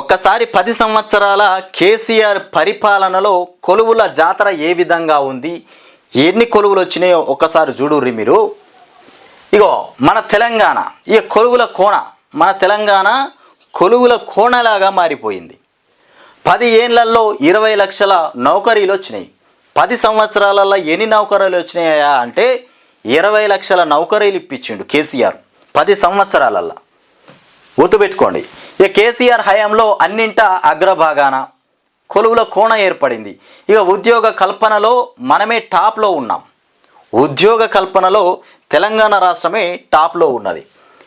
ఒక్కసారి పది సంవత్సరాల కేసీఆర్ పరిపాలనలో కొలువుల జాతర ఏ విధంగా ఉంది? ఎన్ని కొలువులు వచ్చినాయో ఒక్కసారి చూడుర్రి మీరు. ఇగో మన తెలంగాణ ఈ కొలువుల కోణ మన తెలంగాణ కొలువుల కోణలాగా మారిపోయింది. పది ఏళ్ళలో ఇరవై లక్షల నౌకరీలు వచ్చినాయి. పది సంవత్సరాలలో ఎన్ని నౌకరీలు వచ్చినాయా అంటే ఇరవై లక్షల నౌకరీలు ఇప్పించిండు కేసీఆర్. పది సంవత్సరాలల్లో. గుర్తుపెట్టుకోండి. ఇక కేసీఆర్ హయాంలో అన్నింట అగ్రభాగాన కొలువుల కోణ ఏర్పడింది. ఇక ఉద్యోగ కల్పనలో మనమే టాప్లో ఉన్నాం. ఉద్యోగ కల్పనలో తెలంగాణ రాష్ట్రమే టాప్లో ఉన్నది.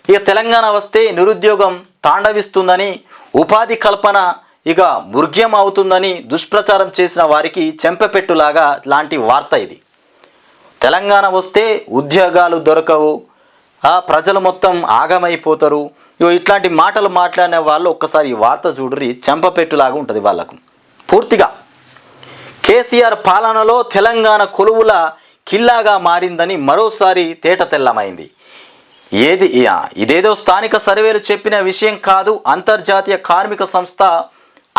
ఇక తెలంగాణ వస్తే నిరుద్యోగం తాండవిస్తుందని ఉపాధి కల్పన ఇక మృగ్యం అవుతుందని దుష్ప్రచారం చేసిన వారికి చెంపపెట్టులాగా లాంటి వార్త ఇది. తెలంగాణ వస్తే ఉద్యోగాలు దొరకవు. ఆ ప్రజలు మొత్తం ఆగమైపోతారు. ఇట్లాంటి మాటలు మాట్లాడిన వాళ్ళు ఒక్కసారి ఈ వార్త చూడరి చెంపపెట్టులాగా ఉంటుంది వాళ్ళకు. పూర్తిగా. కేసీఆర్ పాలనలో తెలంగాణ కొలువుల కిల్లాగా మారిందని మరోసారి తేట తెల్లమైంది. ఏది ఇదేదో స్థానిక సర్వేలు చెప్పిన విషయం కాదు అంతర్జాతీయ కార్మిక సంస్థ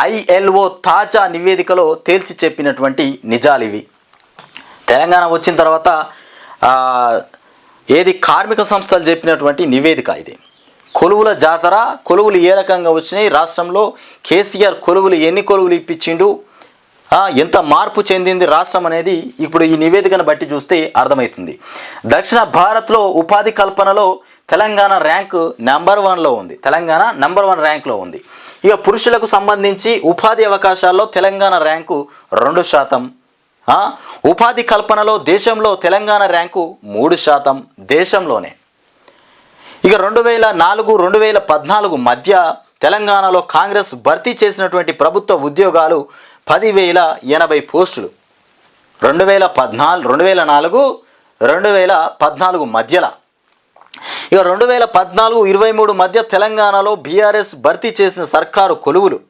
ఐఎల్ఓ తాజా నివేదికలో తేల్చి చెప్పినటువంటి నిజాలివి తెలంగాణ వచ్చిన తర్వాత ఏది కార్మిక సంస్థలు చెప్పినటువంటి నివేదిక ఇది. కొలువుల జాతర కొలువులు ఏ రకంగా వచ్చినాయి? రాష్ట్రంలో కేసీఆర్ కొలువులు ఎన్ని కొలువులు ఇప్పించిండు? ఎంత మార్పు చెందింది రాష్ట్రం అనేది ఇప్పుడు ఈ నివేదికను బట్టి చూస్తే అర్థమవుతుంది. దక్షిణ భారత్లో ఉపాధి కల్పనలో తెలంగాణ ర్యాంకు నెంబర్ వన్లో ఉంది. తెలంగాణ నెంబర్ వన్ ర్యాంక్లో ఉంది. ఇక పురుషులకు సంబంధించి ఉపాధి అవకాశాల్లో తెలంగాణ ర్యాంకు రెండు శాతం. ఉపాధి కల్పనలో దేశంలో తెలంగాణ ర్యాంకు మూడు శాతం దేశంలోనే. ఇక రెండు వేల నాలుగు రెండు వేల పద్నాలుగు మధ్య తెలంగాణలో కాంగ్రెస్ భర్తీ చేసినటువంటి ప్రభుత్వ ఉద్యోగాలు పదివేల ఎనభై పోస్టులు. రెండు వేల పద్నాలుగు రెండు వేల నాలుగు రెండు వేల పద్నాలుగు మధ్యలో. ఇక రెండు వేల పద్నాలుగు ఇరవై మూడు మధ్య తెలంగాణలో బీఆర్ఎస్ భర్తీ చేసిన సర్కారు కొలువులు.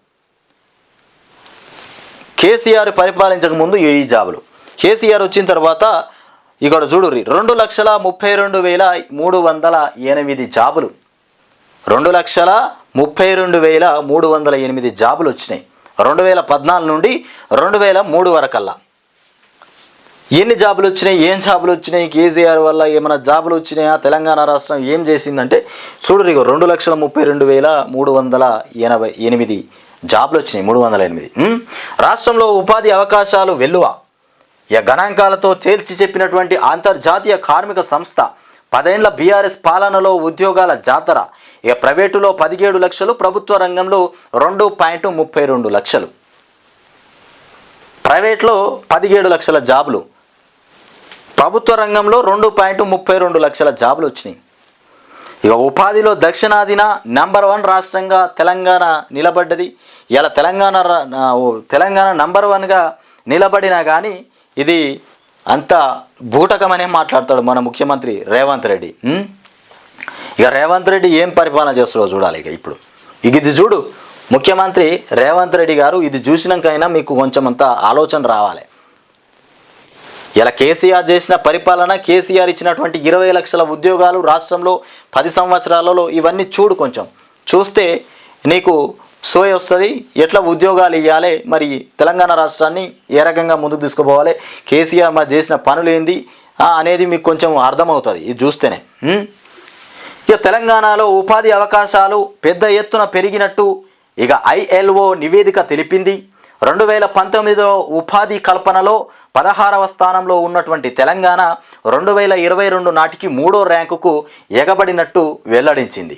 కేసీఆర్ పరిపాలించక ముందు ఈ జాబులు? కేసీఆర్ వచ్చిన తర్వాత ఇక్కడ చూడుర్రి రెండు లక్షల ముప్పై రెండు వేల మూడు వందల ఎనిమిది జాబులు. రెండు లక్షల ముప్పై రెండు వేల మూడు వందల ఎనిమిది జాబులు వచ్చినాయి. రెండు వేల పద్నాలుగు నుండి రెండు వేల మూడు వరకల్లా. ఎన్ని జాబులు వచ్చినాయి? ఏం జాబులు వచ్చినాయి? కేసీఆర్ వల్ల ఏమైనా జాబులు వచ్చినాయా? తెలంగాణ రాష్ట్రం ఏం చేసిందంటే చూడు ఇక రెండు లక్షల ముప్పై రెండు వేల మూడు వందల ఎనభై ఎనిమిది జాబులు వచ్చినాయి. మూడు వందల ఎనిమిది. రాష్ట్రంలో ఉపాధి అవకాశాలు వెల్లువ. గణాంకాలతో తేల్చి చెప్పినటువంటి అంతర్జాతీయ కార్మిక సంస్థ పదేండ్ల బీఆర్ఎస్ పాలనలో ఉద్యోగాల జాతర. ఇక ప్రైవేటులో పదిహేడు లక్షలు ప్రభుత్వ రంగంలో రెండు పాయింట్ ముప్పై రెండు లక్షలు. ప్రైవేట్లో పదిహేడు లక్షల జాబులు. ప్రభుత్వ రంగంలో రెండు పాయింట్ ముప్పై రెండు లక్షల జాబులు వచ్చినాయి. ఇక ఉపాధిలో దక్షిణాదిన నంబర్ వన్ రాష్ట్రంగా తెలంగాణ నిలబడ్డది. ఇలా తెలంగాణ తెలంగాణ నంబర్ వన్గా నిలబడినా కానీ ఇది అంత బూటకమనే మాట్లాడతాడు మన ముఖ్యమంత్రి రేవంత్ రెడ్డి ఇక రేవంత్ రెడ్డి ఏం పరిపాలన చేస్తాడో చూడాలి ఇక ఇప్పుడు. ఇక ఇది చూడు ముఖ్యమంత్రి రేవంత్ రెడ్డి గారు ఇది చూసినాకైనా మీకు కొంచెం అంత ఆలోచన రావాలి. ఇలా కేసీఆర్ చేసిన పరిపాలన కేసీఆర్ ఇచ్చినటువంటి ఇరవై లక్షల ఉద్యోగాలు రాష్ట్రంలో పది సంవత్సరాలలో ఇవన్నీ చూడు కొంచెం. చూస్తే నీకు సోయ వస్తుంది. ఎట్లా ఉద్యోగాలు ఇవ్వాలి మరి తెలంగాణ రాష్ట్రాన్ని ఏ రకంగా ముందుకు తీసుకుపోవాలి? కేసీఆర్ మరి చేసిన పనులు ఏంది? అనేది మీకు కొంచెం అర్థమవుతుంది. ఇది చూస్తేనే. ఇక తెలంగాణలో ఉపాధి అవకాశాలు పెద్ద ఎత్తున పెరిగినట్టు ఇక ఐఎల్ఓ నివేదిక తెలిపింది. రెండు వేల పంతొమ్మిదిలో ఉపాధి కల్పనలో పదహారవ స్థానంలో ఉన్నటువంటి తెలంగాణ రెండు వేల ఇరవై రెండు నాటికి మూడో ర్యాంకుకు ఎగబడినట్టు వెల్లడించింది.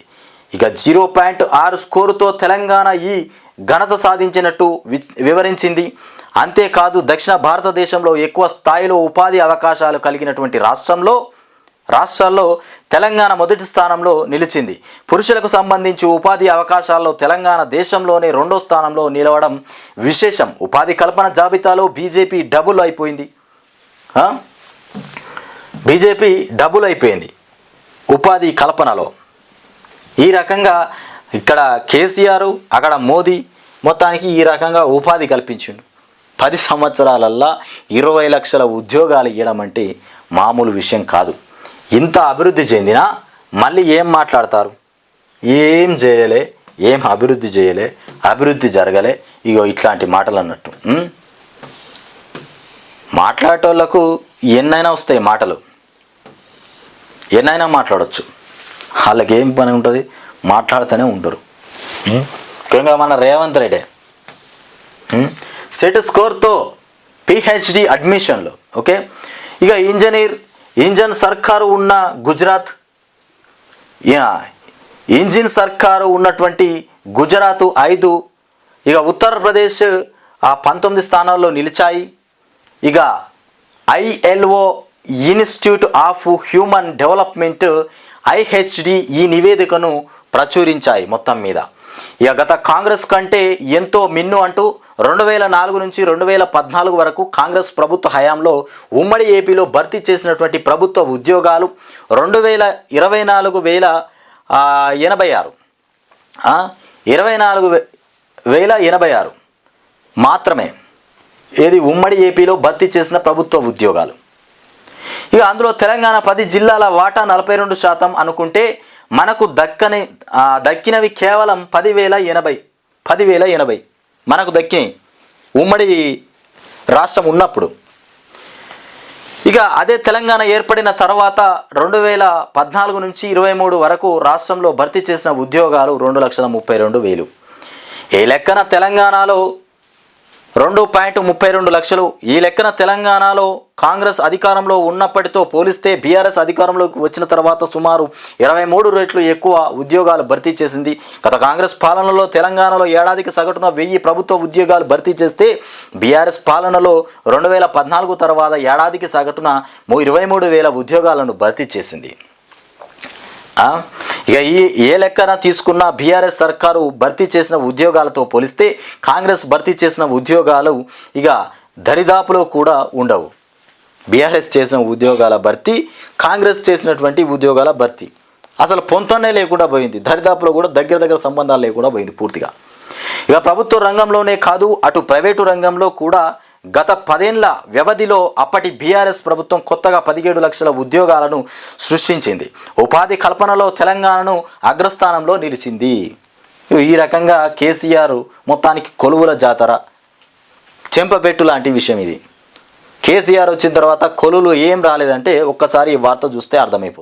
ఇక జీరో పాయింట్ ఆరు స్కోరుతో తెలంగాణ ఈ ఘనత సాధించినట్టు వి- వివరించింది. అంతేకాదు దక్షిణ భారతదేశంలో ఎక్కువ స్థాయిలో ఉపాధి అవకాశాలు కలిగినటువంటి రాష్ట్రంలో రాష్ట్రాల్లో తెలంగాణ మొదటి స్థానంలో నిలిచింది. పురుషులకు సంబంధించి ఉపాధి అవకాశాల్లో తెలంగాణ దేశంలోనే రెండో స్థానంలో నిలవడం విశేషం. ఉపాధి కల్పన జాబితాలో బీజేపీ డబుల్ అయిపోయింది. బీజేపీ డబుల్ అయిపోయింది. ఉపాధి కల్పనలో. ఈ రకంగా ఇక్కడ కేసీఆర్ అక్కడ మోదీ మొత్తానికి ఈ రకంగా ఉపాధి కల్పించిండు. పది సంవత్సరాలల్లా ఇరవై లక్షల ఉద్యోగాలు ఇవ్వడం అంటే మామూలు విషయం కాదు. ఇంత అభివృద్ధి చెందినా మళ్ళీ ఏం మాట్లాడతారు? ఏం చేయలే ఏం అభివృద్ధి చేయలే అభివృద్ధి జరగలే ఇగో ఇట్లాంటి మాటలు అన్నట్టు మాట్లాడేటోళ్ళకు మాట్లాడేటోళ్ళకు ఎన్నైనా వస్తాయి మాటలు. ఎన్నైనా మాట్లాడవచ్చు వాళ్ళకి ఏం పని ఉంటుంది? మాట్లాడుతూనే ఉంటారు ముఖ్యంగా మన రేవంత్ రెడ్డి. సెట్ స్కోర్తో పిహెచ్డి అడ్మిషన్లు ఓకే? ఇక ఇంజనీర్ ఇంజన్ సర్కారు ఉన్న గుజరాత్ ఇంజిన్ సర్కారు ఉన్నటువంటి గుజరాత్ ఐదు ఇక ఉత్తరప్రదేశ్ ఆ పంతొమ్మిది స్థానాల్లో నిలిచాయి. ఇక ILO institute of human development IHD ఈ నివేదికను ప్రచురించాయి మొత్తం మీద. ఇక గత కాంగ్రెస్ కంటే ఎంతో మిన్ను అంటూ రెండు వేల నాలుగు నుంచి రెండు వేల పద్నాలుగు వరకు కాంగ్రెస్ ప్రభుత్వ హయాంలో ఉమ్మడి ఏపీలో భర్తీ చేసినటువంటి ప్రభుత్వ ఉద్యోగాలు రెండు వేల ఇరవై నాలుగు వేల ఎనభై ఆరు. ఇరవై నాలుగు వేల ఎనభై ఆరు మాత్రమే. ఏది ఉమ్మడి ఏపీలో భర్తీ చేసిన ప్రభుత్వ ఉద్యోగాలు. ఇక అందులో తెలంగాణ పది జిల్లాల వాటా నలభై రెండు శాతం అనుకుంటే మనకు దక్కని దక్కినవి కేవలం పదివేల ఎనభై పదివేల ఎనభై. మనకు దక్కినాయి. ఉమ్మడి రాష్ట్రం ఉన్నప్పుడు. ఇక అదే తెలంగాణ ఏర్పడిన తర్వాత రెండు వేల పద్నాలుగు నుంచి ఇరవై మూడు వరకు రాష్ట్రంలో భర్తీ చేసిన ఉద్యోగాలు రెండు లక్షల ముప్పై రెండు వేలు. ఈ లెక్కన తెలంగాణలో రెండు పాయింట్ ముప్పై రెండు లక్షలు. ఈ లెక్కన తెలంగాణలో కాంగ్రెస్ అధికారంలో ఉన్నప్పటితో పోలిస్తే బీఆర్ఎస్ అధికారంలోకి వచ్చిన తర్వాత సుమారు ఇరవై మూడు రెట్లు ఎక్కువ ఉద్యోగాలు భర్తీ చేసింది. గత కాంగ్రెస్ పాలనలో తెలంగాణలో ఏడాదికి సగటున వెయ్యి ప్రభుత్వ ఉద్యోగాలు భర్తీ చేస్తే బీఆర్ఎస్ పాలనలో రెండు వేల పద్నాలుగు తర్వాత ఏడాదికి సగటున ఇరవై మూడు వేల ఉద్యోగాలను భర్తీ చేసింది. ఇక ఈ ఏ లెక్కన తీసుకున్న బీఆర్ఎస్ సర్కారు భర్తీ చేసిన ఉద్యోగాలతో పోలిస్తే కాంగ్రెస్ భర్తీ చేసిన ఉద్యోగాలు ఇక దరిదాపులో కూడా ఉండవు. బీఆర్ఎస్ చేసిన ఉద్యోగాల భర్తీ కాంగ్రెస్ చేసినటువంటి ఉద్యోగాల భర్తీ. అసలు పొంతనే లేకుండా పోయింది. దరిదాపులో కూడా దగ్గర దగ్గర సంబంధాలు లేకుండా పోయింది పూర్తిగా. ఇక ప్రభుత్వ రంగంలోనే కాదు అటు ప్రైవేటు రంగంలో కూడా గత పదేళ్ళ వ్యవధిలో అప్పటి బీఆర్ఎస్ ప్రభుత్వం కొత్తగా పదిహేడు లక్షల ఉద్యోగాలను సృష్టించింది. ఉపాధి కల్పనలో తెలంగాణను అగ్రస్థానంలో నిలిచింది. ఈ రకంగా కేసీఆర్ మొత్తానికి కొలువుల జాతర. చెంపబెట్టు లాంటి విషయం ఇది. కేసీఆర్ వచ్చిన తర్వాత కొలువులు ఏం రాలేదంటే ఒక్కసారి ఈ వార్త చూస్తే అర్థమైపోతుంది.